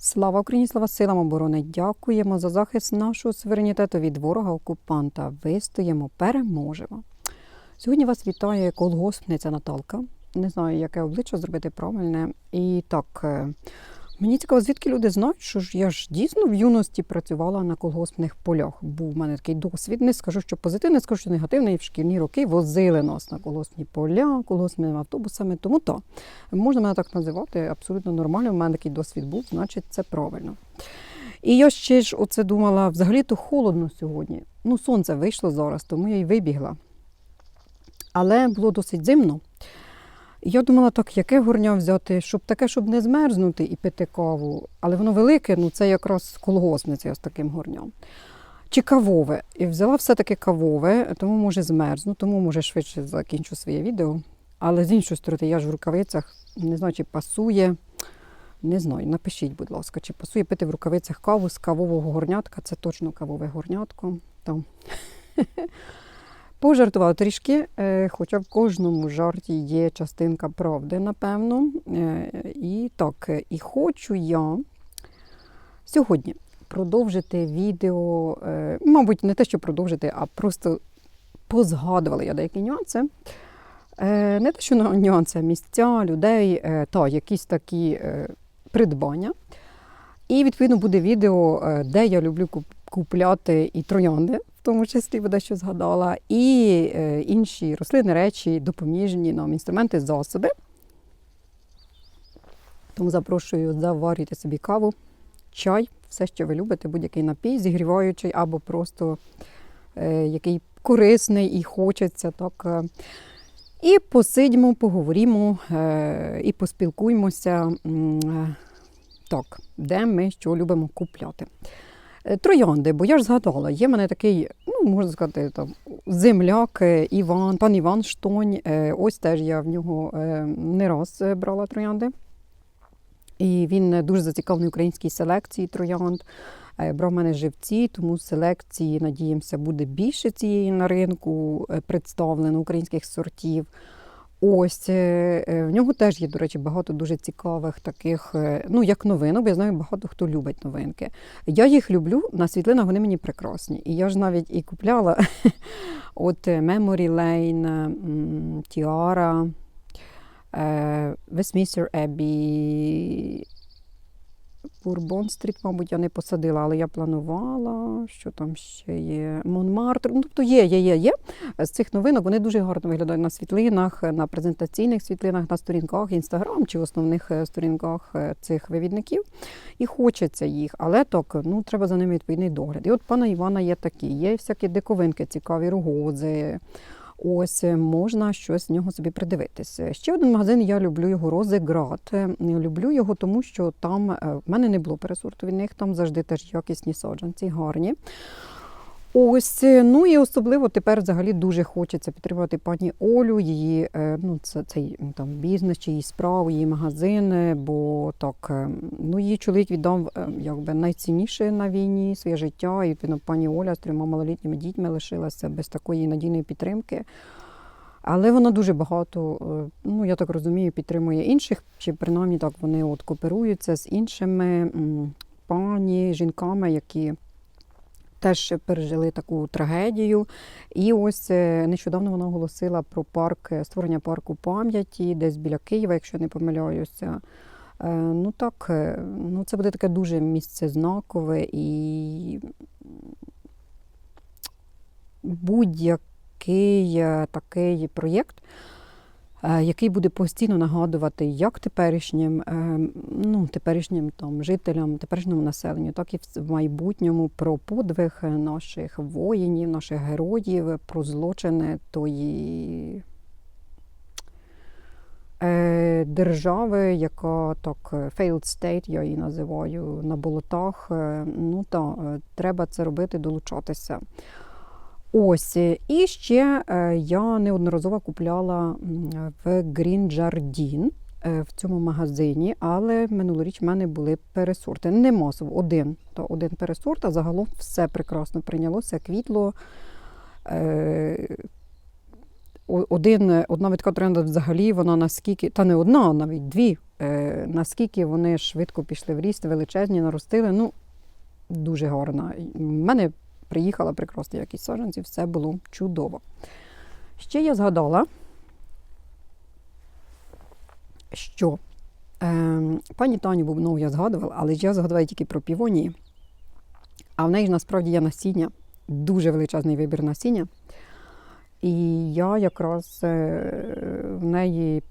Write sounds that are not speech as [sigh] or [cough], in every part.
Слава Україні, слава силам оборони! Дякуємо за захист нашого суверенітету від ворога окупанта. Вистоїмо, переможемо. Сьогодні вас вітає колгоспниця Наталка. Не знаю, яке обличчя зробити правильне. І так, е, мені цікаво, звідки люди знають, що ж я ж дійсно в юності працювала на колгоспних полях. Був в мене такий досвід. Не скажу, що позитивний, скажу, що негативний. В шкільні роки возили нас на колгоспні поля, колгоспними автобусами. Тому то можна мене так називати абсолютно нормально. У мене такий досвід був, значить, це правильно. І я ще ж оце думала, взагалі-то холодно сьогодні. Ну, сонце вийшло зараз, тому я й вибігла. Але було досить зимно. Я думала, так, яке горня взяти, щоб таке, щоб не змерзнути і пити каву. Але воно велике, ну це якраз колгоспниця з таким горням. Чи кавове. І взяла все-таки кавове, тому може змерзну, тому може швидше закінчу своє відео. Але з іншої сторони, я ж в рукавицях не знаю, чи пасує. Не знаю, напишіть, будь ласка, чи пасує пити в рукавицях каву з кавового горнятка. Це точно кавове горнятко. Там. [laughs] Пожартувала трішки, е, хоча в кожному жарті є частинка правди, напевно. Е, І так, е, і хочу я сьогодні продовжити відео, мабуть, не те, що продовжити, а просто позгадувала я деякі нюанси. Не те, що нюанси, а місця, людей, та якісь такі придбання. І відповідно буде відео, де я люблю купляти і троянди, в тому числі буде що згадала, і е, інші рослини, речі, допоміжні нам інструменти, засоби. Тому запрошую заварюйте собі каву, чай, все, що ви любите, будь-який напій, зігріваючий або просто е, який корисний і хочеться. Так. е. І посидьмо, поговоримо е, і поспілкуємося. е, Так, де ми що любимо купляти. Е, Троянди, бо я ж згадала, є мене такий, ну можна сказати, там земляк е, Іван, пан Іван Штонь. Е, Ось теж я в нього не раз брала троянди. І він дуже зацікавлений українській селекції троянд. Брав мене живці, тому селекції, надіємося, буде більше цієї на ринку представлено українських сортів. Ось е, е, в нього теж є, до речі, багато дуже цікавих таких, е, ну як новинок, бо я знаю, багато хто любить новинки. Я їх люблю, на світлинах вони мені прекрасні. І я ж навіть і купляла [laughs] от Memory Lane, Tiara, Westminster Abbey, Бурбон Стріт, мабуть, я не посадила, але я планувала, що там ще є. Монмартр. Ну, тобто є, є, є, є. З цих новинок вони дуже гарно виглядають на світлинах, на презентаційних світлинах, на сторінках Інстаграм чи основних е, сторінках е, цих вивідників. І хочеться їх, але так, ну, треба за ними відповідний догляд. І от пана Івана є такі, є всякі диковинки, цікаві рогози. Ось е, можна щось з нього собі придивитися. Ще один магазин, я люблю його Розеград. Е, Люблю його, тому що там е, в мене не було пересорту від них, там завжди теж якісні саджанці, гарні. Ось, е, ну і особливо тепер взагалі дуже хочеться підтримувати пані Олю, її е, ну, це, цей там, бізнес, чи її справу, її магазин, е, бо так, ну, її чоловік віддав якби, найцінніше на війні своє життя, і відповідно, пані Оля з трьома малолітніми дітьми лишилася без такої надійної підтримки. Але вона дуже багато, ну я так розумію, підтримує інших, чи принаймні так вони от кооперуються з іншими пані, жінками, які теж пережили таку трагедію. І ось е, нещодавно вона оголосила про парк е, створення парку пам'яті, десь біля Києва, якщо не помиляюся. Е, Ну так, ну це буде таке дуже місце знакове і будь-який такий проєкт, який буде постійно нагадувати як теперішнім, е, ну, теперішнім там, жителям, теперішньому населенню, так і в- майбутньому про подвиг наших воїнів, наших героїв, про злочини тої е, держави, яка так е, failed state, я її називаю, на болотах. Е, Ну та е, треба це робити, долучатися. Ось е, і ще е, я неодноразово купляла в Green Jardin е, в цьому магазині, але минулоріч в мене були пересорти. Не масово, один, то один пересорт, а загалом все прекрасно прийнялося, квітло. Один, одна витка тренда взагалі, вона наскільки, та не одна, а навіть дві наскільки вони швидко пішли в ріст, величезні, наростили, ну, дуже гарно. У мене приїхала прекрасна якість саджанців, все було чудово. Ще я згадала, що е, пані Таню Бубнову я згадувала, але я згадувала тільки про півонії. А в неї ж насправді є насіння, дуже величезний вибір насіння. І я якраз е, в неї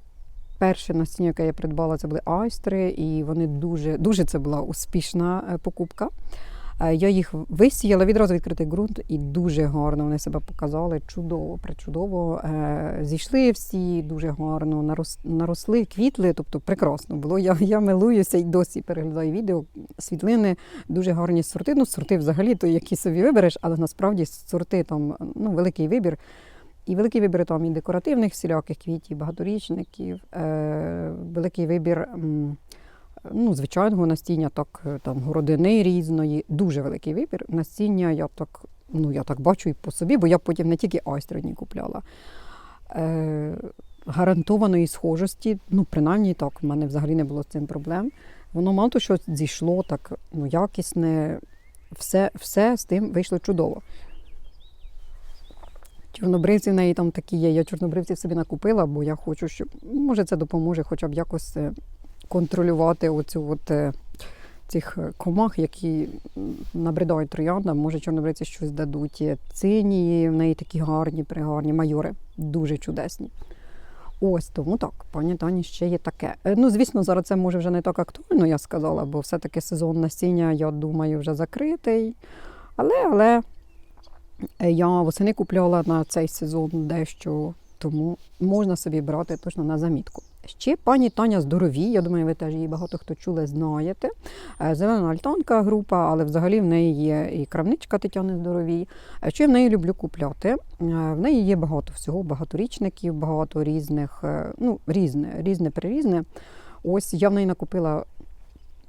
перше насіння, яке я придбала, це були айстри, і вони дуже, дуже це була успішна е, покупка. Е, Я їх висіяла відразу відкритий ґрунт, і дуже гарно вони себе показали. Чудово, причудово. Е, Зійшли всі дуже гарно, наросли, квітли, тобто прекрасно було. Я, я милуюся і досі переглядаю відео. Світлини, дуже гарні сорти. Ну, сорти взагалі, то які собі вибереш, але насправді сорти там ну, великий вибір. І великий вибір там і декоративних всіляких квітів, багаторічників, е, великий вибір ну, звичайного насіння, так, е, там, городини різної, дуже великий вибір. Насіння я так, ну, я так бачу і по собі, бо я потім не тільки айстридні купляла. Е, гарантованої схожості, ну, принаймні так, в мене взагалі не було з цим проблем. Воно мало то, що зійшло так ну, якісне, все, все з тим вийшло чудово. Чорнобривці в неї там такі є. Я чорнобривців собі накупила, бо я хочу, щоб може це допоможе хоча б якось е, контролювати оцю от, е, цих е, комах, які набридають трояндам. Може, чорнобривці щось дадуть. Є Цинії, в неї такі гарні, пригарні, майори, дуже чудесні. Ось тому так, пані Тані ще є таке. Е, Ну, звісно, зараз це може вже не так актуально, я сказала, бо все-таки сезон насіння, я думаю, вже закритий. Але, але Я восени купляла на цей сезон дещо, тому можна собі брати точно на замітку. Ще пані Таня здорові, я думаю, ви теж її багато хто чули, знаєте. Е, Зелена альтанка група, але взагалі в неї є і крамничка Тетяни здоровій. Е, Що я в неї люблю купляти? Е, В неї є багато всього, багаторічників, багато різних, ну, різне, різне прирізне. Ось я в неї накупила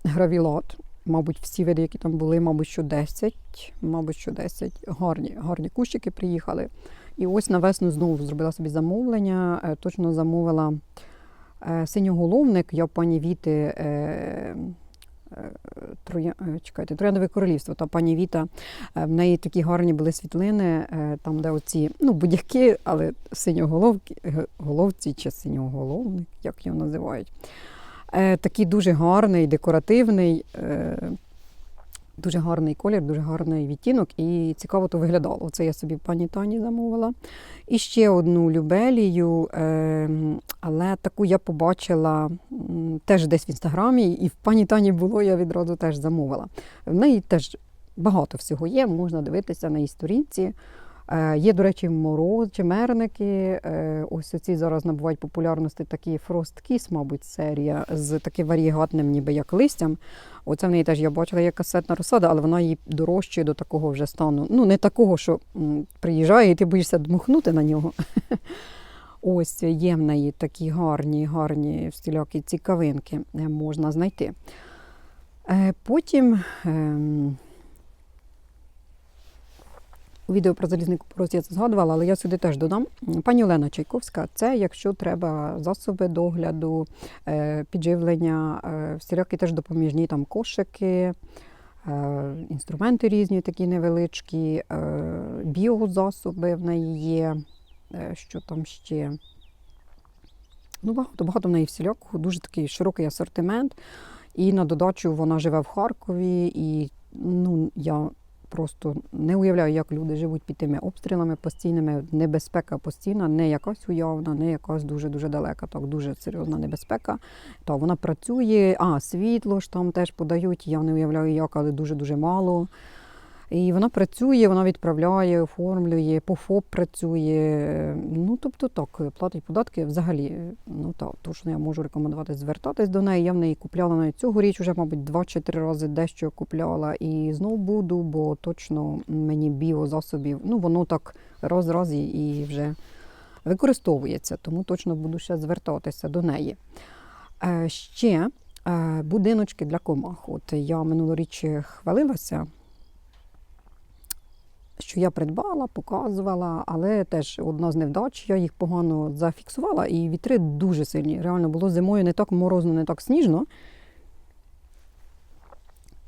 гравілат. Мабуть, всі види, які там були, мабуть, що 10, мабуть, що 10. Гарні, гарні кущики приїхали. І ось на весну знову зробила собі замовлення. е, Точно замовила е, синьоголовник. Я пані Віти е, Троя, чекайте, Трояндове королівство. Та пані Віта, в неї такі гарні були світлини, там, де оці, ну, будь-які, але синьоголовки, головці чи синьоголовник, як його називають. Такий дуже гарний, декоративний, дуже гарний колір, дуже гарний відтінок і цікаво то виглядало. Це я собі пані Тані замовила. І ще одну любелію, е, але таку я побачила теж десь в інстаграмі, і в пані Тані було, я відразу теж замовила. В неї теж багато всього є, можна дивитися на її сторінці. Е, Є, до речі, мороз, чимерники. Е, Ось оці зараз набувають популярності такі Kiss, мабуть, серія з таким варієгатним, ніби як листям. Оце в неї теж я бачила є касетна розсада, але вона її дорожчає до такого вже стану. Ну, не такого, що приїжджає, і ти боїшся дмухнути на нього. [laughs] Ось є в неї такі гарні, гарні всілякі цікавинки е, можна знайти. Потім. У відео про залізний купорос я це згадувала, але я сюди теж додам. Пані Олена Чайковська, це якщо треба засоби догляду, е, підживлення, е, всілякі теж допоміжні там кошики, е, інструменти різні, такі невеличкі, біозасоби в неї є. Що там ще? Ну, багато, багато в неї всілякого, дуже такий широкий асортимент. І на додачу вона живе в Харкові, і ну, я просто не уявляю, як люди живуть під тими обстрілами постійними. Небезпека постійна, не якась уявна, не якась дуже-дуже далека. Так, дуже серйозна небезпека. То вона працює, а світло ж там теж подають. Я не уявляю, як, але дуже-дуже мало. І вона працює, вона відправляє, оформлює, по ФОП працює. Ну, тобто так, платить податки взагалі. Ну так, точно я можу рекомендувати звертатись до неї. Я в неї купляла навіть цьогоріч вже, мабуть, два чи три рази дещо купляла. І знов буду, бо точно мені біозасобів, ну воно так раз-раз і вже використовується, тому точно буду ще звертатися до неї. Е, Ще е, будиночки для комах. От я минулоріч хвалилася що я придбала, показувала, але теж одна з невдач, я їх погано зафіксувала, і вітри дуже сильні. Реально було зимою не так морозно, не так сніжно,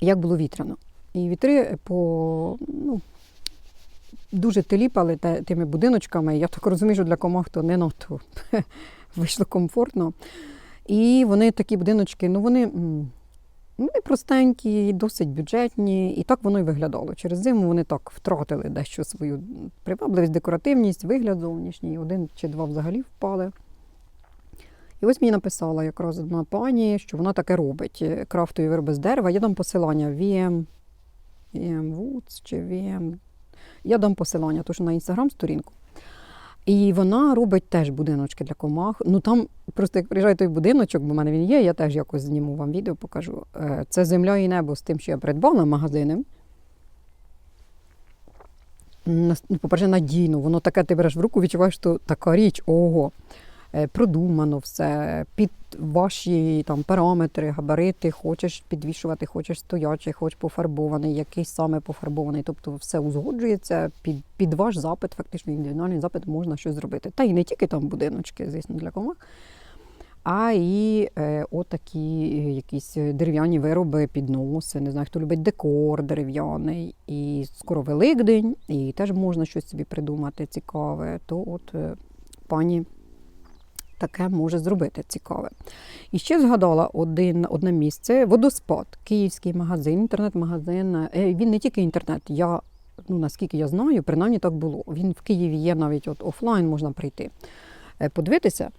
як було вітряно. І вітри по ну, дуже теліпали те- тими будиночками. Я так розумію, що для комах то не надто [laughs] вийшло комфортно. І вони такі будиночки, ну вони, м, вони простенькі, досить бюджетні, і так воно і виглядало. Через зиму вони так втратили дещо свою привабливість, декоративність, вигляд зовнішній. Один чи два взагалі впали. І ось мені написала якраз одна пані, що вона таке робить. е, Крафтові вироби з дерева. Я дам посилання VM, VM Woods чи VM. Я дам посилання, що на інстаграм-сторінку. І вона робить теж будиночки для комах. Ну там просто як приїжджає той будиночок, бо в мене він є, я теж якось зніму вам відео, покажу. Е, Це земля і небо з тим, що я придбала магазини. Ну, По-перше, надійно, воно таке ти береш в руку, відчуваєш, що така річ, ого, продумано все, під ваші там, параметри, габарити, хочеш підвішувати, хочеш стоячий, хочеш пофарбований, якийсь саме пофарбований. Тобто все узгоджується під, під ваш запит, фактично індивідуальний запит можна щось зробити. Та й не тільки там будиночки, звісно, для комах, а і е, отакі е, якісь дерев'яні вироби, підноси. Не знаю, хто любить декор дерев'яний. І скоро Великдень, і теж можна щось собі придумати цікаве. То от е, пані таке може зробити цікаве. І ще згадала один, одне місце водоспад, київський магазин, інтернет-магазин. Е, Він не тільки інтернет. Я, ну, наскільки я знаю, принаймні так було. Він в Києві є навіть от офлайн можна прийти. Е, Подивитися.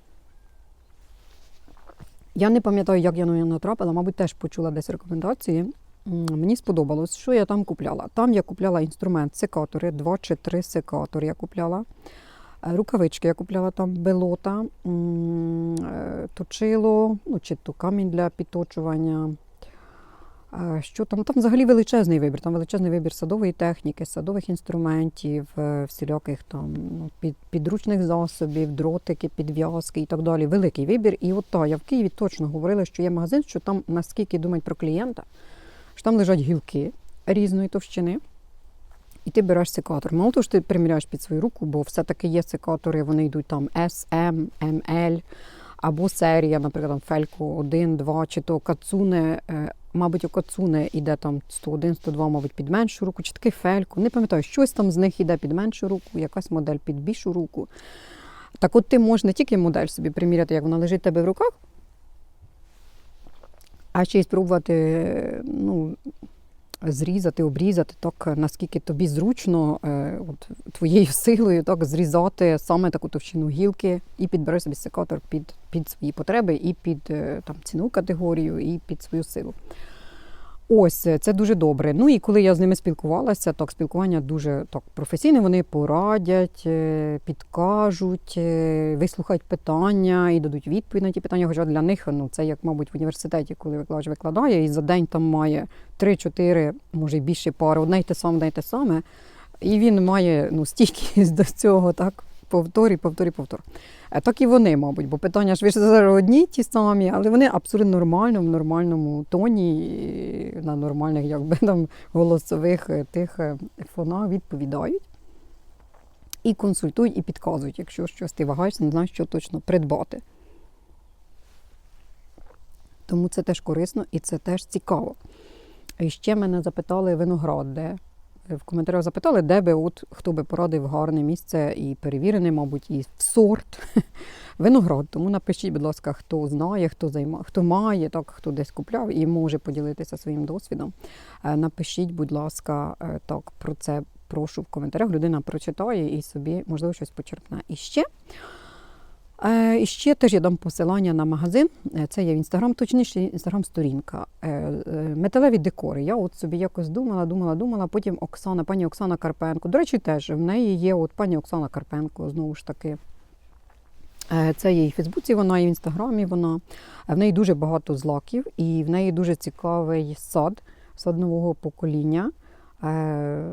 Я не пам'ятаю, як я на нього натрапила, мабуть, теж почула десь рекомендації. Мені сподобалось, що я там купляла. Там я купляла інструмент, секатори, два чи три секатори я купляла. Рукавички я купляла там белота, е, точило, ну, чи то камінь для підточування. Е, Що там? Там взагалі величезний вибір. Там величезний вибір садової техніки, садових інструментів, е, всіляких там ну, під, підручних засобів, дротики, підв'язки і так далі. Великий вибір. І от та, я в Києві точно говорила, що є магазин, що там наскільки думають про клієнта, що там лежать гілки різної товщини. І ти береш секатор. Мало того, що ти приміряєш під свою руку, бо все-таки є секатори, вони йдуть там S, M, ML, або серія, наприклад, там Фелько 1, 2, чи то Кацуне, е, мабуть, у Кацуне йде там 101, 102, мабуть, під меншу руку, чи такий Фелько. Не пам'ятаю, щось там з них йде під меншу руку, якась модель під більшу руку. Так от ти можеш не тільки модель собі приміряти, як вона лежить тебе в руках, а ще й спробувати е, ну, зрізати, обрізати так, наскільки тобі зручно е, от, твоєю силою так, зрізати саме таку товщину гілки і підбери собі секатор під, під свої потреби, і під е, там, ціну категорію, і під свою силу. Ось е, це дуже добре. Ну і коли я з ними спілкувалася, так спілкування дуже так професійне. Вони порадять, е, підкажуть, е, вислухають питання і дадуть відповідь на ті питання. Хоча для них ну це як, мабуть, в університеті, коли викладач викладає, і за день там має 3-4, може більше пари, одне й те саме, одне й те саме. І він має ну, стійкість [laughs] до цього, так, повтор і повтор і повтор. Е, Так і вони, мабуть, бо питання ж ви ж зараз одні ті самі, але вони абсолютно нормально, в нормальному тоні, на нормальних якби, там, голосових е, тих е, фонах відповідають. І консультують, і підказують, якщо щось ти вагаєшся, не знаєш, що точно придбати. Тому це теж корисно і це теж цікаво. І ще мене запитали виноград, де в коментарях запитали, де би от хто би порадив гарне місце і перевірене, мабуть, і в сорт [laughs] виноград. Тому напишіть, будь ласка, хто знає, хто займа, хто має, так хто десь купляв і може поділитися своїм досвідом. Е, Напишіть, будь ласка, е, так про це прошу в коментарях. Людина прочитає і собі можливо щось почерпне. І ще. Е, І ще теж я дам посилання на магазин. Е, Це є в інстаграм, точніше, інстаграм-сторінка. Е, Металеві декори. Я от собі якось думала, думала, думала. Потім Оксана, пані Оксана Карпенко. До речі, теж в неї є от пані Оксана Карпенко, знову ж таки. Це є і в Фейсбуці, вона і в інстаграмі. Вона в неї дуже багато злаків, і в неї дуже цікавий сад, сад нового покоління. Е,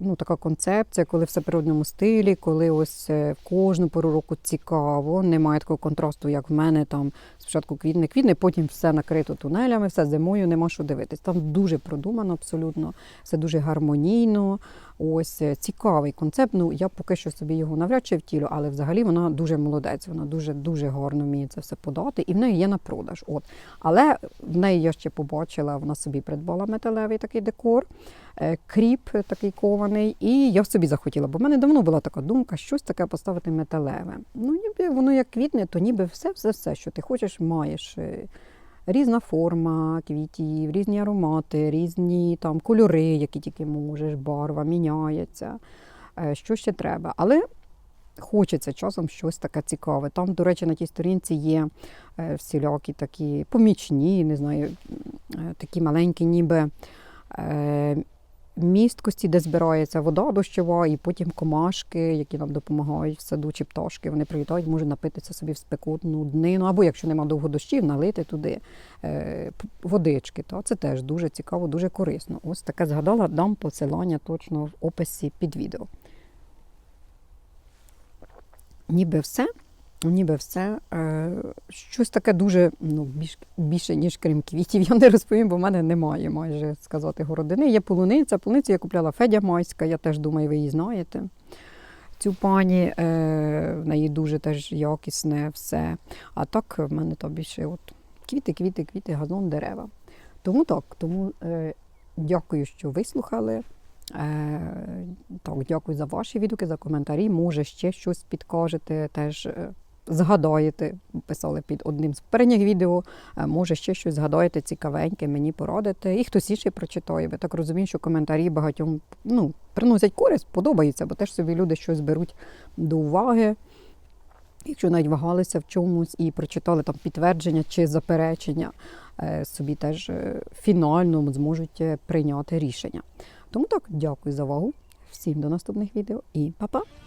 Ну, така концепція, коли все в природному стилі, коли ось е, кожну пору року цікаво, немає такого контрасту, як в мене там спочатку квітне, квітне, потім все накрито тунелями, все зимою, нема що дивитись. Там дуже продумано абсолютно, все дуже гармонійно. Ось е, цікавий концепт. Ну я поки що собі його навряд чи втілю, але взагалі вона дуже молодець. Вона дуже дуже гарно вміє це все подати, і в неї є на продаж. От але в неї я ще побачила, вона собі придбала металевий такий декор, е, кріп такий кований, і я собі захотіла, бо в мене давно була така думка, щось таке поставити металеве. Ну ніби воно як квітне, то ніби все, все, все, що ти хочеш, маєш. Різна форма квітів, різні аромати, різні там кольори, які тільки можеш, барва міняється. Е, Що ще треба? Але хочеться часом щось таке цікаве. Там, до речі, на тій сторінці є е, всілякі такі помічні, не знаю, е, такі маленькі, ніби місткості, де збирається вода дощова, і потім комашки, які нам допомагають в саду, чи пташки. Вони прилітають, можуть напитися собі в спекотну днину, або якщо нема довго дощів, налити туди е, водички. То це теж дуже цікаво, дуже корисно. Ось таке згадала, дам посилання точно в описі під відео. Ніби все. Ніби все. Е, щось таке дуже ну, більш, більше, ніж крім квітів. Я не розповім, бо в мене немає майже сказати городини. Є полуниця. Полуницю я купляла Федя Майська, я теж думаю, ви її знаєте. Цю пані, е, в неї дуже теж якісне все. А так в мене то більше от квіти, квіти, квіти, газон, дерева. Тому так, тому е, дякую, що вислухали. Так, дякую за ваші відгуки, за коментарі. Може, ще щось підкажете, теж згадаєте. Писали під одним з передніх відео. Е, може, ще щось згадаєте цікавеньке, мені порадите. І хтось інший прочитає. Я так розумію, що коментарі багатьом ну, приносять користь, подобається, бо теж собі люди щось беруть до уваги. Якщо навіть вагалися в чомусь і прочитали там підтвердження чи заперечення, е, собі теж е, фінально зможуть прийняти рішення. Тому так, дякую за увагу. Всім до наступних відео і па-па!